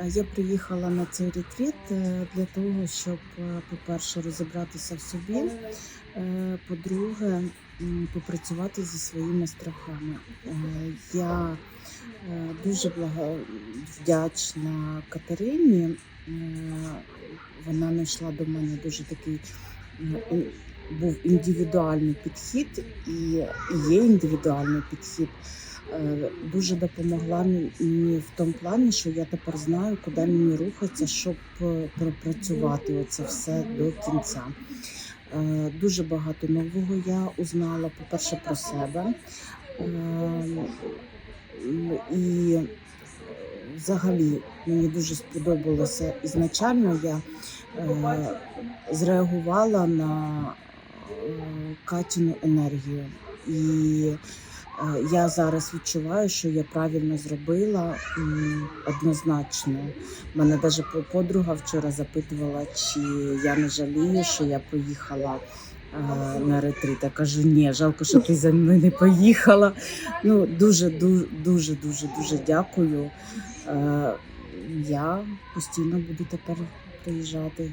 Е, Я приїхала на цей ретріт е, для того, щоб, е, по-перше, розібратися в собі, по-друге, попрацювати зі своїми страхами. Я дуже вдячна Катерині. Вона знайшла до мене дуже такий був індивідуальний підхід і є індивідуальний підхід. Е, Дуже допомогла мені в тому плані, що я тепер знаю, куди мені рухатися, щоб е, пропрацювати оце все до кінця. Е, Дуже багато нового я узнала, по-перше, про себе. І взагалі мені дуже сподобалося ізначально. Я зреагувала на Катіну енергію. І я зараз відчуваю, що я правильно зробила однозначно. Мене навіть подруга вчора запитувала, чи я не жалію, що я поїхала. е, На ретрит. Я кажу, ні, жалко, що ти за мною не поїхала. Ну, дуже, дуже, дуже, дуже, дуже дякую. Е, Я постійно буду тепер приїжджати